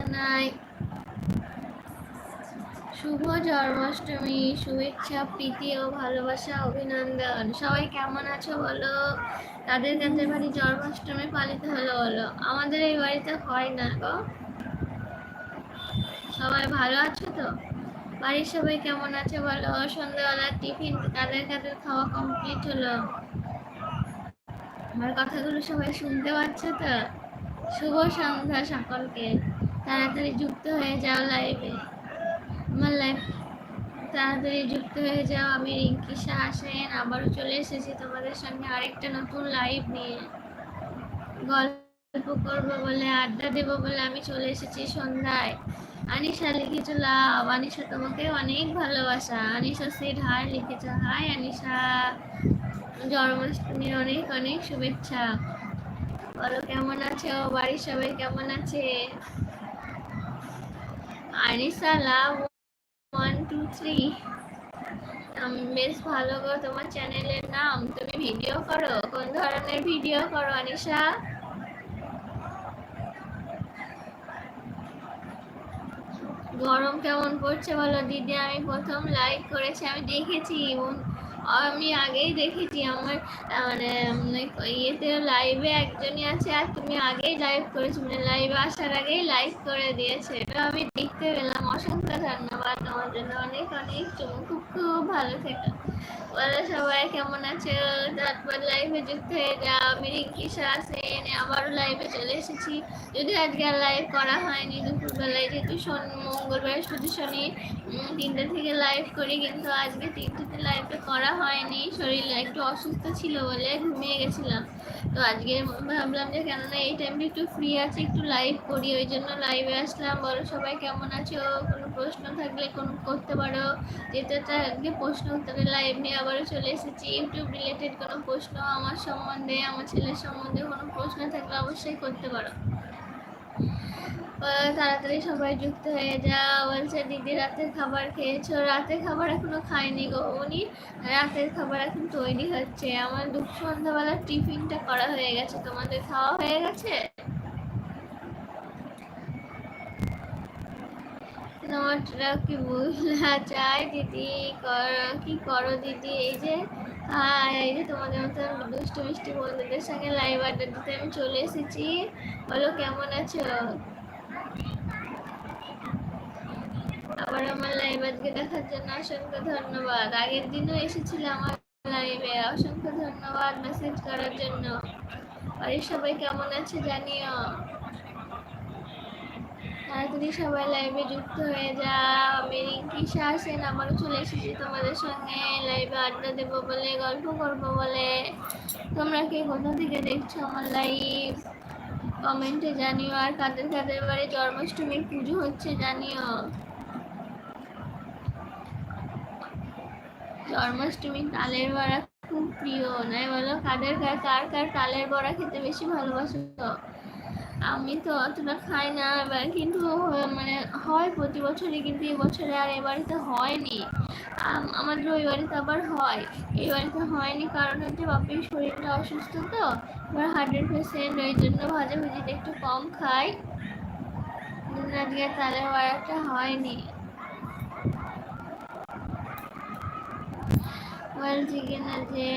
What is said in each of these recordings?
জানাই শুভ জন্মাষ্টমী, শুভেচ্ছা, প্রীতি ও ভালোবাসা, অভিনন্দন। সবাই কেমন আছো বলো? তাদের কাছে বাড়ি জন্মাষ্টমী পালিত হলো বলো? আমাদের এই বাড়িতে হয় না গো। সবাই ভালো আছো তো? বাড়ির সবাই কেমন আছে বলো? সন্ধ্যাবেলা টিফিন কাদের কাদের খাওয়া কমপ্লিট হলো। আমার কথাগুলো সবাই শুনতে পাচ্ছে তো? শুভ সন্ধ্যা সকলকে। তাড়াতাড়ি যুক্ত হয়ে যাও লাইভে আমার লাইভ তাড়াতাড়ি যুক্ত হয়ে যাও। আমি রিঙ্কি শাহ আসেন আবারও চলে এসেছি তোমাদের সঙ্গে আরেকটা নতুন লাইভ নিয়ে। গল্প করব বলে, আড্ডা দেবো বলে আমি চলে এসেছি সন্ধ্যায়। আনিশা লিখেছ লাভ আনিশা তোমাকে অনেক ভালোবাসা। আনিশা সেট, হাই লিখেছ, হাই আনিশা। জন্মাষ্টমীর অনেক অনেক শুভেচ্ছা। বলো, কেমন আছো? বাড়ির সবাই কেমন আছে? Anisa, love one two three বেশ ভালো গো, তোমার চ্যানেলের নাম? তুমি ভিডিও করো? কোন ধরনের ভিডিও করো আনিশা গরম কেমন পড়ছে বলো? দিদি, আমি প্রথম লাইক করেছি, আমি দেখেছি। আমি আগেই দেখেছি আমার মানে ইয়েতে লাইভে একজনই আছে আর তুমি আগেই লাইভ করেছ মানে লাইভে আসার আগেই লাইভ করে দিয়েছে। এটা আমি দেখতে পেলাম। অসংখ্য ধন্যবাদ তোমার জন্য। অনেক অনেক খুব খুব ভালো থেকো। বলো সবাই, কেমন আছে? তারপর লাইভে যুক্ত হয়ে যাও আমি রিঙ্কি সেন আবারও লাইভে চলে এসেছি। যদি আজকে আর লাইভ করা হয়নি, দুপুরবেলায় যেহেতু শনি, মঙ্গলবার, শুধু শনি তিনটে থেকে লাইভ করি, কিন্তু আজকে তিনটেতে লাইভটা করা হয়নি। শরীর একটু অসুস্থ ছিল বলে ঘুমিয়ে গেছিলাম। তো আজকে ভাবলাম যে কেননা এই টাইমটা একটু ফ্রি আছে, একটু লাইভ করি, ওই জন্য লাইভে আসলাম। বলো সবাই, কেমন আছো? কোনো প্রশ্ন থাকলে কোনো করতে পারো। যেতে আজকে প্রশ্ন উত্তরে লাইভ নিয়ে আবারও চলে এসেছি। ইউটিউব রিলেটেড কোনো প্রশ্ন আমার সম্বন্ধে, আমার ছেলের সম্বন্ধে কোনো প্রশ্ন থাকলে অবশ্যই করতে পারো। তাড়াতাড়ি সবাই যুক্ত হয়ে যা বলছে, দিদি রাতের খাবার খেয়েছো? রাতের খাবার এখনও খায়নি গো উনি। রাতের খাবার এখন তৈরি হচ্ছে। আমার দুপুর সন্ধ্যাবেলার টিফিনটা করা হয়ে গেছে। তোমাদের খাওয়া হয়ে গেছে? তোমারটা কি বুঝলা চাই দিদি কি করো দিদি? এই যে এই যে তোমাদের মতো দুষ্টু মিষ্টি বন্ধুদের সঙ্গে লাইভ আড্ডা দিতে আমি চলে এসেছি। বলো, কেমন আছো? আবার আমার লাইভ আজকে দেখার জন্য অসংখ্য ধন্যবাদ। আগের দিনও এসেছিল আমার লাইভে অসংখ্য ধন্যবাদ মেসেজ করার জন্য। বাড়ির সবাই কেমন আছে জানিও। তাড়াতাড়ি সবাই লাইভে যুক্ত হয়ে যাও, আমি রিঙ্কি আসেন আবারও চলে এসেছি তোমাদের সঙ্গে। লাইভে আড্ডা দেবো বলে, গল্প করব বলে। তোমরা কে কোথা থেকে দেখছ আমার লাইভ কমেন্টে জানিও। আর কাদের কাদের বাড়ি জন্মাষ্টমীর পুজো হচ্ছে জানিও। জন্মাষ্টমী তালের বড়া খুব প্রিয়, নাই বলো? কাদের কার কার কার তালের বড়া খেতে বেশি ভালোবাসো? আমি তো অতটা খাই না এবার কিন্তু মানে হয় প্রতি বছরই, কিন্তু এই বছরে আর এ বাড়িতে হয়নি। আমাদের ওই বাড়িতে আবার হয়। এই বাড়িতে হয়নি কারণ হচ্ছে বাপির শরীরটা অসুস্থ তো, এবার হান্ড্রেড পার্সেন্ট ওই জন্য ভাজা ভুজিটা একটু কম খাই। আজকে তাহলে তালে বড়াটা হয়নি। বলছি কিনা যে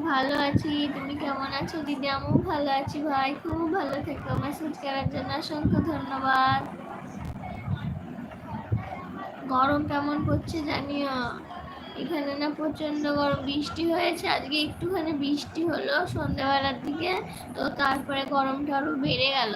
ভালো আছি, তুমি কেমন আছো? দিদি আমিও ভালো আছি ভাই, খুব ভালো থেকো। মেসেজ করার জন্য অসংখ্য ধন্যবাদ। গরম কেমন পড়ছে জানিও? এখানে না প্রচণ্ড গরম, বৃষ্টি হয়েছে, আজকে একটুখানি বৃষ্টি হলো সন্ধ্যাবেলার দিকে, তো তারপরে গরমটা আরও বেড়ে গেল।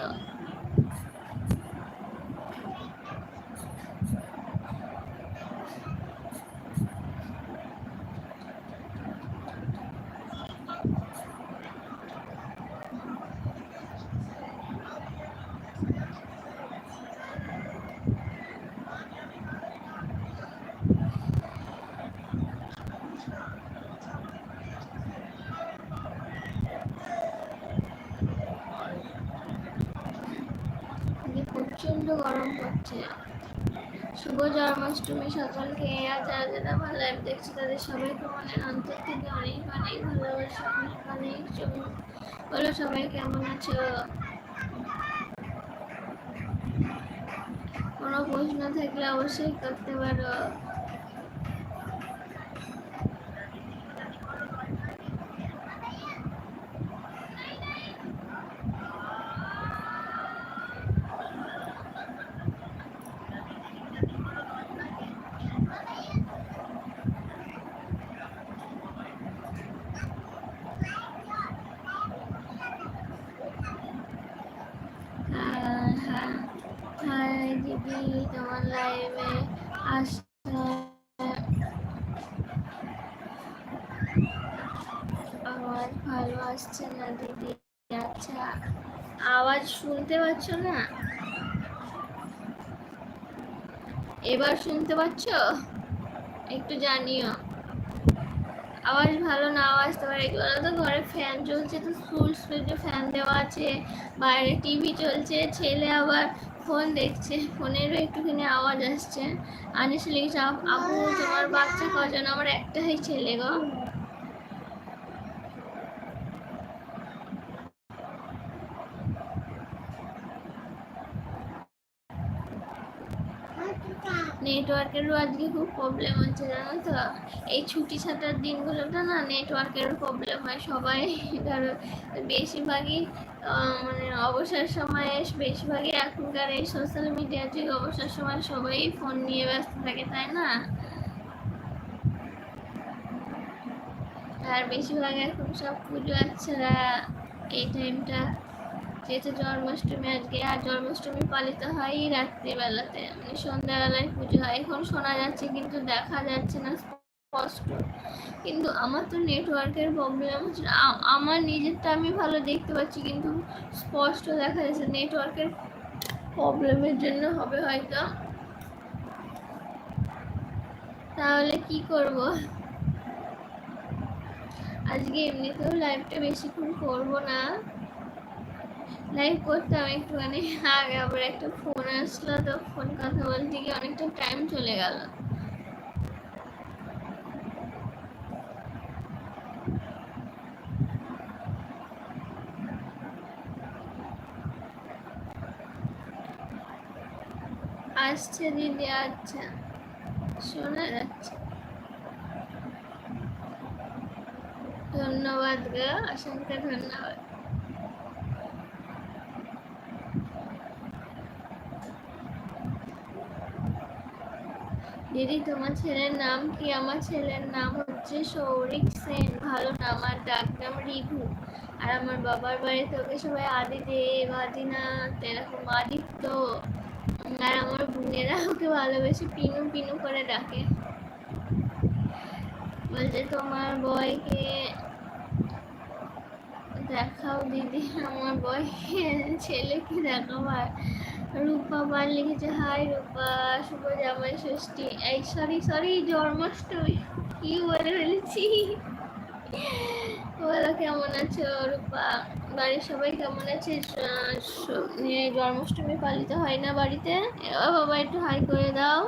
অষ্টমী সকলকে আর যারা যারা আমার লাইভ দেখছে তাদের সবাইকে মানে মনের অন্তর থেকে অনেক অনেক ভালোবাসা, অনেক অনেক বলো সবাই কেমন আছো? কোনো প্রশ্ন থাকলে অবশ্যই করতে পারো। আওয়াজ ভালো আসছে না, দিদি। আচ্ছা আওয়াজ শুনতে পাচ্ছ না? এবার শুনতে পাচ্ছ? একটু জানিও। আওয়াজ ভালো না আসতে পারে কি বলতো ঘরে ফ্যান চলছে, তো ফুল স্পিডে ফ্যান দেওয়া আছে, বাইরে টিভি চলছে, ছেলে আবার ফোন দেখছে। ফোনেরও একটুখানি আওয়াজ আসছে। আনিস লিখছে "আপ- আপু তোমার বাচ্চা কজন? আমার একটাই ছেলে গো। নেটওয়ার্কেরও আজকে খুব প্রবলেম হচ্ছে, জানো তো? এই ছুটি ছাটার দিনগুলোতে না নেটওয়ার্কেরও প্রবলেম হয় সবাই। ধরো বেশিরভাগই মানে অবসর সময়ে বেশিরভাগই এখনকার এই সোশ্যাল মিডিয়ার যুগে অবসর সময় সবাই ফোন নিয়ে ব্যস্ত থাকে, তাই না? আর বেশিরভাগ এখন সব পুজো বাচ্চারা এই টাইমটা যেহেতু জন্মাষ্টমী আজকে, আর জন্মাষ্টমী পালিত হয় রাত্রিবেলাতে মানে সন্ধ্যাবেলায় পুজো হয়। এখন শোনা যাচ্ছে কিন্তু দেখা যাচ্ছে না, স্পষ্ট। কিন্তু আমার তো নেটওয়ার্কের প্রবলেম হচ্ছে আমার নিজেরটা আমি ভালো দেখতে পাচ্ছি, কিন্তু স্পষ্ট দেখা যাচ্ছে নেটওয়ার্কের প্রবলেমের জন্য হবে হয়তো। তাহলে কি করব? আজকে এমনিতেও লাইভটা বেশিক্ষণ করব না। লাইভ করতাম একটুখানি। আগে আবার একটা ফোন আসলো, তো ফোন কথা বলতে গিয়ে অনেকটা টাইম চলে গেল। আসছে দিদি আচ্ছা শোনা যাচ্ছে। ধন্যবাদ গো, অসংখ্য ধন্যবাদ। দিদি, তোমার ছেলের নাম কি? আমার ছেলের নাম হচ্ছে সৌরিক সেন। ভালো নাম আর ডাক নাম রিভু। আর আমার বাবার বাড়িতে ওকে সবাই আদিদেব আদিনাথ এরকম আদিত্য। আর আমার বোনেরা ওকে ভালোবেসে পিনু পিনু করে ডাকে। বলছে, তোমার বয়কে দেখাও দিদি, আমার বয়কে ছেলেকে দেখাও আর রূপা বার লিখেছে হাই রূপা শুভ জামাই ষষ্ঠী। এই সরি সরি জন্মাষ্টমী। কি বলে ফেলেছি? বলো কেমন আছো রূপা? বাড়ির সবাই কেমন আছে? জন্মাষ্টমী পালিত হয় না বাড়িতে? বাবা একটু হাই করে দাও।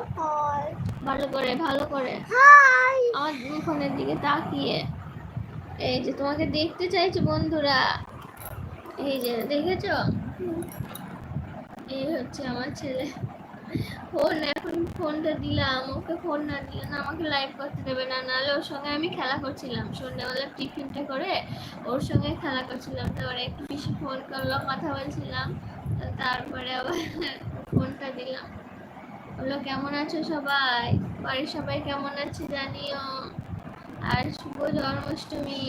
ভালো করে ভালো করে। আমার ফোনের দিকে তাকিয়ে। এই যে তোমাকে দেখতে চাইছে বন্ধুরা। এই যে দেখেছ? হচ্ছে আমার ছেলে। ফোন, এখন ফোনটা দিলাম, ওকে ফোন না দিলে না আমাকে লাইভ করতে দেবে না। নাহলে ওর সঙ্গে আমি খেলা করছিলাম। সন্ধ্যাবেলা টিফিনটা করে ওর সঙ্গে খেলা করছিলাম। তারপরে একটু বেশি ফোন করল, কথা বলছিলাম। তারপরে আবার ফোনটা দিলাম। বলল, কেমন আছো সবাই? বাড়ির সবাই কেমন আছে জানিও? আর শুভ জন্মাষ্টমী।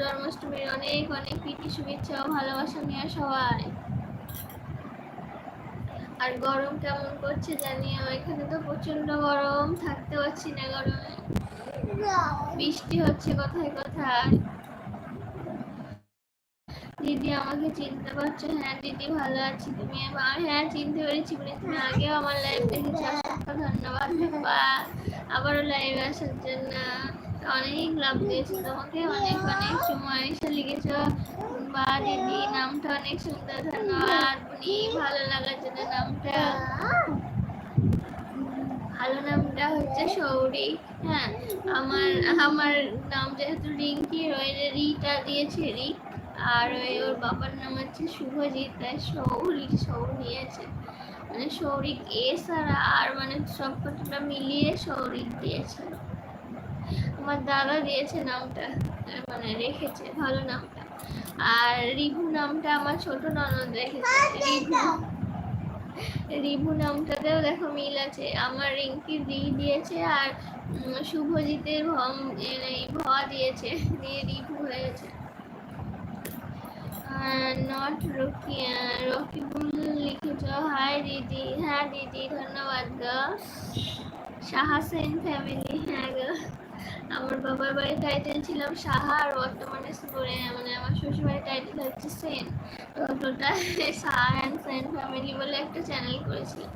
জন্মাষ্টমীর অনেক অনেক প্রীতি, শুভেচ্ছা ও ভালোবাসা নিয়ে সবাই। আর গরম কেমন করছে জানিও এখানে তো প্রচণ্ড গরম, থাকতে পারছি না গরমে। বৃষ্টি হচ্ছে কোথায় কোথায়? দিদি আমাকে চিনতে পারছ হ্যাঁ দিদি ভালো আছি, তুমি আমার হ্যাঁ চিনতে পেরেছি বলে তুমি আগেও আমার লাইভ দেখেছি, অসংখ্য ধন্যবাদ, বাবা। আবারও লাইভে আসার জন্য। অনেক লাভ দিয়েছি তোমাকে, অনেক অনেক সময় এসে লিখেছো বা দিদি নামটা অনেক সুন্দর। ধন্যবাদ উনি ভালো লাগার জন্য নামটা। ভালো নামটা হচ্ছে সৌরি হ্যাঁ। আমার আমার নাম যেহেতু রিঙ্কি রয়ে রিটা দিয়েছে রিক আর ওই ওর বাবার নাম হচ্ছে শুভজিৎ, তাই সৌরি সৌরি আছে। মানে সৌরিক এস আর আর মানে সব কতটা মিলিয়ে সৌরিক দিয়েছে। আমার দাদা দিয়েছে নামটা মানে রেখেছে, ভালো নামটা আর রিভু নামটা আমার ছোট ননদ রেখেছে। রিভু। রিভু নামটাতেও দেখো মিল আছে। আমার রিঙ্কি দি দিয়েছে আর শুভজিতের ভম ভ দিয়েছে দিয়ে রিভু হয়েছে নট রকি রকিবুল লিখেছ। হাই দিদি। হ্যাঁ দিদি ধন্যবাদ গো। সাহা সেন ফ্যামিলি হ্যাঁ গো। আমার বাবার বাড়ির টাইটেল ছিলাম সাহা আর বর্তমানে মানে আমার শ্বশুর বাড়ির টাইটেল হচ্ছে সেন। তো total Saha and Sen family বলে একটা চ্যানেল করেছিলাম।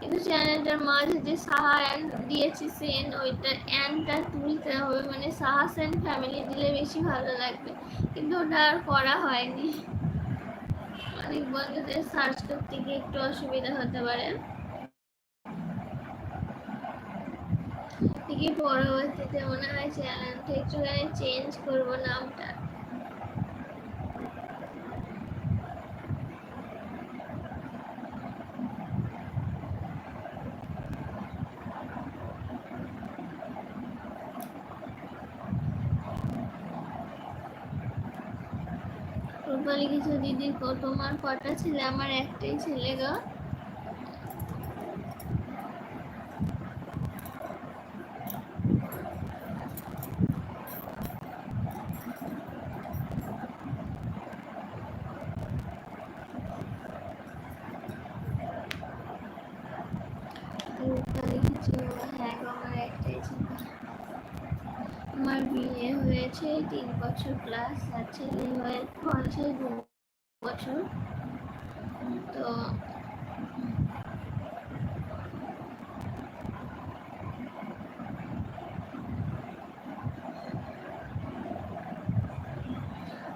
কিন্তু চ্যানেলটার মাঝে যে সাহা অ্যান্ড দিয়েছি সেন, ওইটা অ্যান্ডটা তুলতে হবে মানে সাহা, সেন ফ্যামিলি দিলে বেশি ভালো লাগবে। কিন্তু ওটা আর করা হয়নি। অনেক বন্ধুদের সার্চ করতে গিয়ে একটু অসুবিধা হতে পারে। কি পরবর্তীতে মনে হয় চ্যানেলটা একটুখানি চেঞ্জ করব নামটা। রূপালী কিছু দিদি তোমার কটা ছেলে? আমার একটাই ছেলে গো আমার বিয়ে হয়েছে তিন বছর প্লাস আর ছেলে হয়েছে দু বছর তো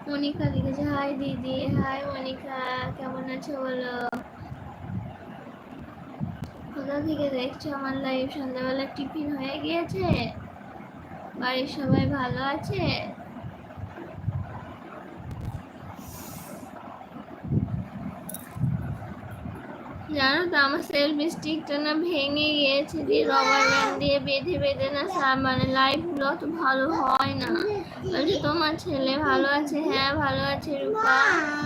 মনিকা লিখেছে হাই দিদি, হাই মনিকা, কেমন আছো বলো? কোথা থেকে দেখছ আমার লাইভ সন্ধ্যাবেলা টিফিন হয়ে গিয়েছে। বাড়ির সবাই ভালো আছে? জানো তো, আমার সেলফ স্টিকটা না ভেঙে গিয়েছে। দিয়ে রবার ব্যান্ড দিয়ে বেঁধে বেঁধে না মানে লাইফগুলো অত ভালো হয় না। বলছে, তোমার ছেলে ভালো আছে? হ্যাঁ ভালো আছে, রূপা।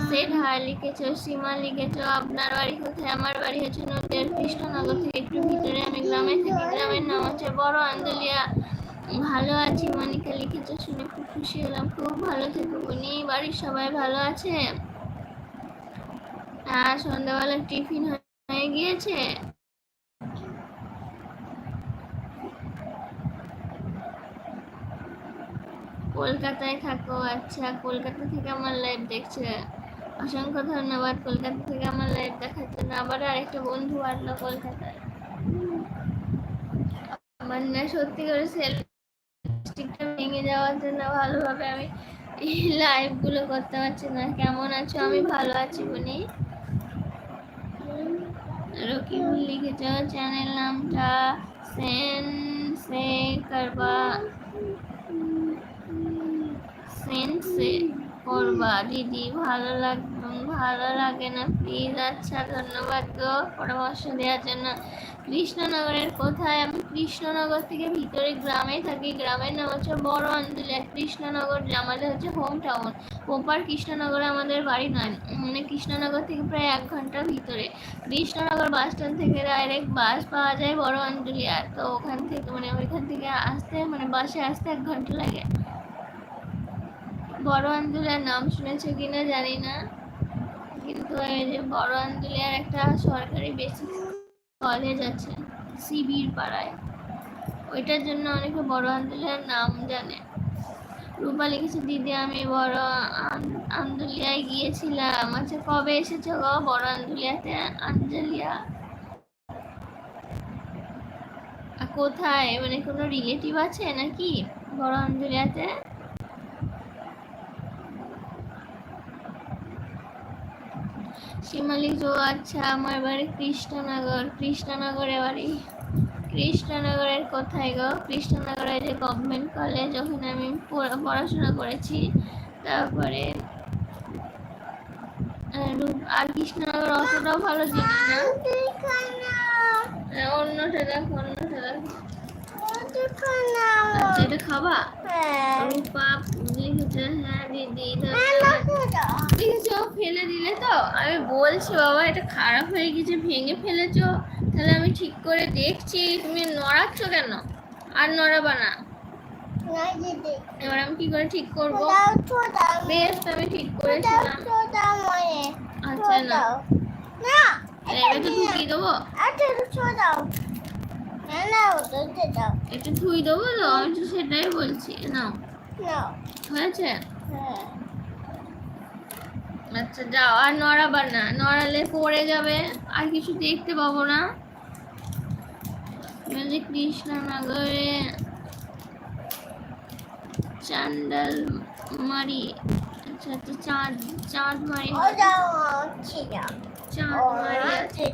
সেট হাই লিখেছো, সীমা লিখেছো, আপনার বাড়ি কোথায়? আমার বাড়ি হচ্ছে নদীর কৃষ্ণনগর থেকে একটু ভিতরে। আমি গ্রামে থাকি, গ্রামের নাম হচ্ছে বড় আন্দোলিয়া। ভালো আছি, মনিকা লিখেছো, শুনে খুব খুশি হলাম। খুব ভালো থেকো। উনি বাড়ির সবাই ভালো আছে? আর সন্ধ্যাবেলা টিফিন হয়ে গিয়েছে। কলকাতায় থাকো। আচ্ছা কলকাতা থেকে আমার লাইভ দেখছে। অসংখ্য ধন্যবাদ কলকাতা থেকে আমার লাইভ দেখার জন্য। আবার আরেকটা বন্ধু আসলো কলকাতায়। আমার না সত্যি করে সেল স্টিকটা ভেঙে যাওয়ার জন্য ভালোভাবে আমি এই লাইভগুলো করতে পারছি না। কেমন আছো? আমি ভালো আছি, বনি। রকিবুল লিখেছ চ্যানেল নামটা সেন সে করবা। সেন সে করবা। দিদি, ভালো লাগ ভালো লাগে না। প্লিজ আচ্ছা ধন্যবাদ গো পরামর্শ দেওয়ার জন্য। কৃষ্ণনগরের কোথায়? আমি কৃষ্ণনগর থেকে ভিতরে গ্রামে থাকি। গ্রামের নাম হচ্ছে বড় আন্দুলিয়া কৃষ্ণনগর আমাদের হচ্ছে হোম টাউন ওপার কৃষ্ণনগরে আমাদের বাড়ি নয়। মানে কৃষ্ণনগর থেকে প্রায় এক ঘণ্টার ভিতরে। কৃষ্ণনগর বাস স্ট্যান্ড থেকে ডাইরেক্ট বাস পাওয়া যায় বড় আন্দুলিয়া তো ওখান থেকে মানে ওইখান থেকে আসতে মানে বাসে আসতে এক ঘণ্টা লাগে। বড় আন্দুলিয়ার নাম শুনেছে কিনা জানি না। কিন্তু এই যে বড় আন্দুলিয়ার একটা সরকারি বেসিক কলেজ আছে শিবির পাড়ায়, ওইটার জন্য অনেকে বড় আন্দোলনের নাম জানে। রূপা লিখেছে, দিদি, আমি বড় আন্দুলিয়ায় গিয়েছিলাম। আচ্ছা কবে এসেছ গো বড় আন্দুলিয়াতে, আঞ্জলিয়া? কোথায়? মানে কোনো রিলেটিভ আছে নাকি বড় আন্দুলিয়াতে? শিমালি জো আচ্ছা আমার বাড়ি কৃষ্ণনগর কৃষ্ণনগরে বাড়ি। কৃষ্ণনগরের কোথায় গো কৃষ্ণনগরে যে গভর্নমেন্ট কলেজ ওখানে আমি পড়াশোনা করেছি। তারপরে আর কৃষ্ণনগর অতটাও ভালো জিনিস না। আহ, অন্যটা দেখো অন্যটা দেখো। আচ্ছা এটা খাবা? রূপা দেখেছ ফেলে দিলে তো? আমি বলছি বাবা এটা খারাপ হয়ে গেছে ভেঙে ফেলেছো। তাহলে আমি ঠিক করে দেখছি তুমি নড়াচ্ছ কেন? আর নড়াবা না। এবার আমি কি করে ঠিক করব? বেশ আমি ঠিক করেছিলাম। আচ্ছা না। এবার তো ঢুকিয়ে দেবো? একটু ধুই দেবো তো? আমি তো সেটাই বলছি নাও। হয়েছে? আচ্ছা যাও। আর নড়াবার না। নড়ালে পড়ে যাবে। আর কিছু দেখতে পাবো না। কৃষ্ণনগরে চান্ডাল মারি। আচ্ছা আচ্ছা চাঁদ চাঁদ মারি। চাঁদ মারি আছে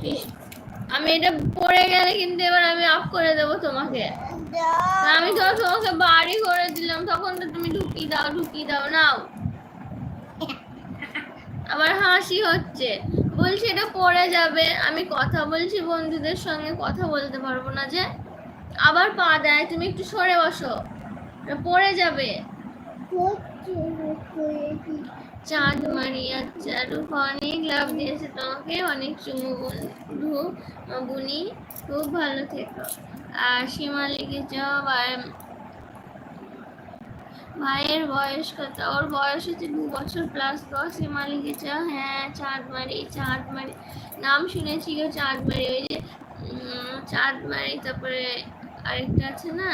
আমি এটা পড়ে গেলে কিন্তু এবার আমি অফ করে দেবো তোমাকে। আমি তো তোমাকে বাড়ি করে দিলাম তখন তো তুমি ঢুকিয়ে দাও ঢুকিয়ে দাও নাও। আবার হাসি হচ্ছে। বলছি এটা পড়ে যাবে আমি কথা বলছি বন্ধুদের সঙ্গে কথা বলতে পারব না যে। আবার পা দেয় তুমি একটু সরে বসো। পড়ে যাবে। চাঁদ মারি আচ্ছা রূপা অনেক লাভ দিয়েছে। তোমাকে অনেক চুমু বন্ধু বুনি খুব ভালো থেকো। আর সীমা লিখেছ বা- ভাইয়ের বয়স কত? ওর বয়স হচ্ছে দু বছর প্লাস তো সীমা লিখেছ হ্যাঁ চাঁদ মারি চাঁদ মারি। নাম শুনেছি গো চাঁদ মারি। ওই যে উম, চাঁদ মারি তারপরে আরেকটা আছে না?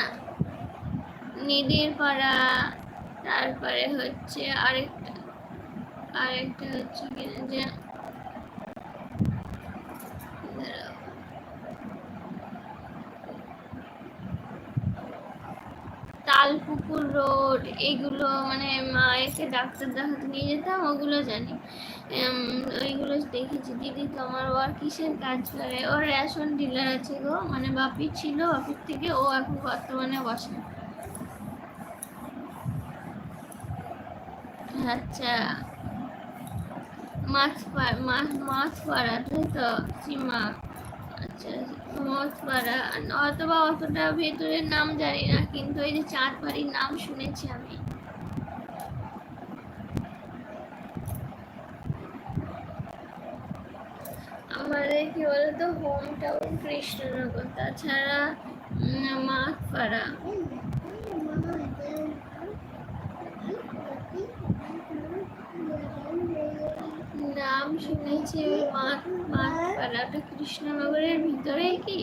নিদির পাড়া তারপরে হচ্ছে আরেকটা। আরেকটা হচ্ছে কিনা যে তালপুকুর রোড, এগুলো মানে মায়েকে ডাক্তার দেখাতে নিয়ে যেতাম, ওগুলো জানি। ওইগুলো দেখেছি। দিদি তোমার ও আর কিসের কাজ করে? ও রেশন ডিলার আছে গো মানে বাপি ছিল বাপির থেকে, ও এখন বর্তমানে বসে। আচ্ছা। মাছ মাছ আচ্ছা অথবা অতটা ভেতরের নাম জানি না কিন্তু এই যে নাম শুনেছি আমি। আমাদের কি বলতো? হোম টাউন কৃষ্ণনগর তাছাড়া উম, কৃষ্ণনগরের ভিতরে কি?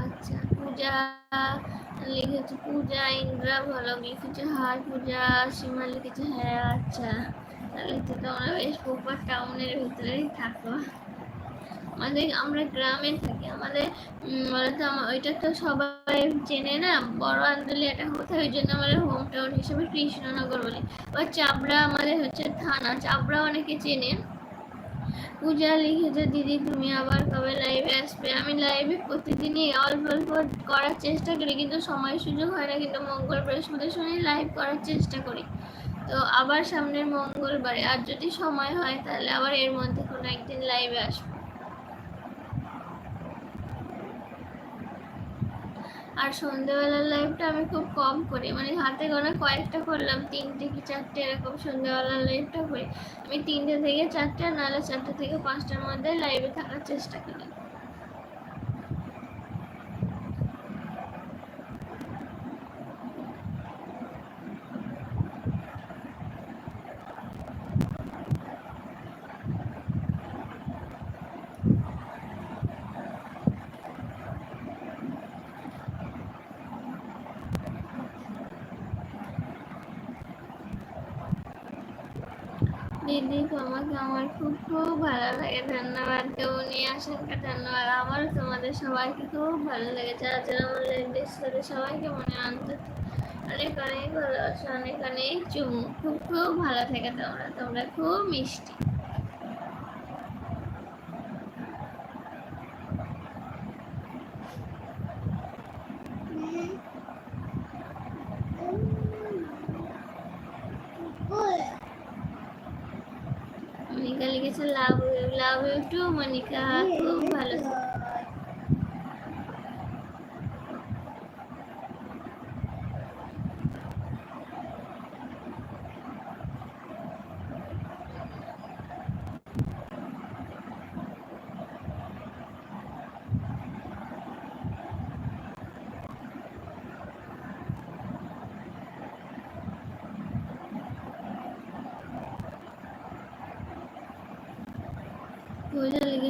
আচ্ছা পূজা, লিখেছে পূজা, ইন্দ্রা ভালো লিখেছে হার পূজা, সীমা লিখেছে হ্যাঁ আচ্ছা। তাহলে তো তোমরা বেশ প্রপার টাউনের ভিতরেই থাকো। আমাদের, আমরা গ্রামে থাকি, আমাদের বলতো ওইটা তো সবাই চেনে না, বড় আন্দোলি এটা কোথায়? ওই জন্য আমাদের হোম টাউন হিসেবে কৃষ্ণনগর বলি। এবার চাবড়া আমাদের হচ্ছে থানা চাবড়া অনেকে চেনে। পূজা লিখেছে দিদি, তুমি আবার কবে লাইভে আসবে? আমি লাইভে প্রতিদিনই অল্প অল্প করার চেষ্টা করি, কিন্তু সময় সুযোগ হয় না, কিন্তু মঙ্গল বৃহস্পতি শনি লাইভ করার চেষ্টা করি। তো আবার সামনের মঙ্গলবারে, আর যদি সময় হয় তাহলে আবার এর মধ্যে কোনো একদিন লাইভে আসব। আর সন্ধ্যেবেলার লাইভটা আমি খুব কম করি মানে হাতে গোনা কয়েকটা করলাম, তিনটে কি চারটে এরকম সন্ধ্যেবেলার লাইভটা করি। আমি তিনটে থেকে চারটে নাহলে চারটে থেকে পাঁচটার মধ্যে লাইভে থাকার চেষ্টা করি দিদি তোমাকে আমার খুব খুব ভালো লাগে, ধন্যবাদ। কেউ নিয়ে আসার ধন্যবাদ। আমারও তোমাদের সবাইকে খুব ভালো লাগে যারা যারা আমার লেডিস তাদের সবাইকে মনে আনতে অনেক অনেক ভালোবাসা, অনেক অনেক চুমু। খুব খুব ভালো থাকে তোমরা। তোমরা খুব মিষ্টি মনিকা লিখেছে love you love you too Monica খুব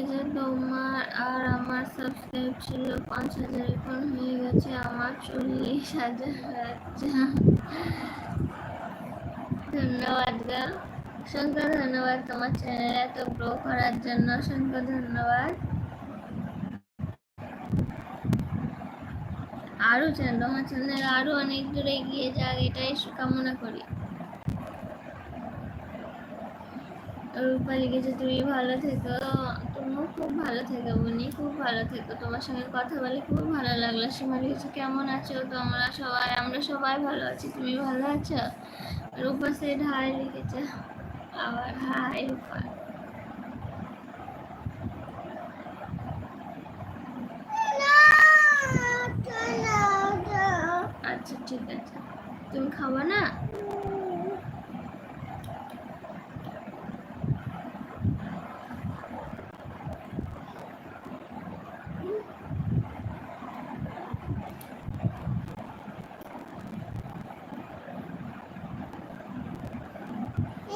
লিখেছে তোমার আর আমার সাবস্ক্রাইব ছিল পাঁচ হাজার, এখন হয়ে গেছে আমার চল্লিশ হাজার। অসংখ্য ধন্যবাদ তোমার চ্যানেল এত গ্রো করার জন্য, অসংখ্য ধন্যবাদ। আরও চ্যানেল চ্যানেল অনেক দূরে এগিয়ে যাক, এটাই কামনা করি। রূপা লিখেছে, তুমি ভালো থেকো। খুব ভালো থেকো বনি খুব ভালো থেকো। তোমার সঙ্গে কথা বলে খুব ভালো লাগল। সীমা লিখেছে কেমন আছো তোমরা সবাই? আমরা সবাই ভালো আছি। তুমি ভালো আছো? রূপা সেট হাই লিখেছে। আবার হাই রূপা আচ্ছা ঠিক আছে তুমি খাবা না খেয়ে নেব সীমা লিখেছে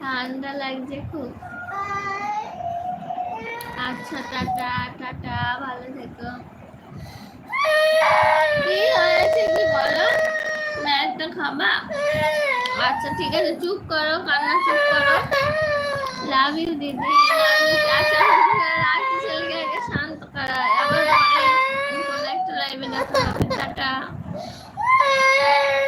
ঠান্ডা লাগছে খুব। আচ্ছা টাটা টাটা, ভালো থেকো। কি হয়েছে কি বলো? একটা খাবা? আচ্ছা ঠিক আছে, চুপ করো, কান্না চুপ করো। লাভ ইউ দিদি love you.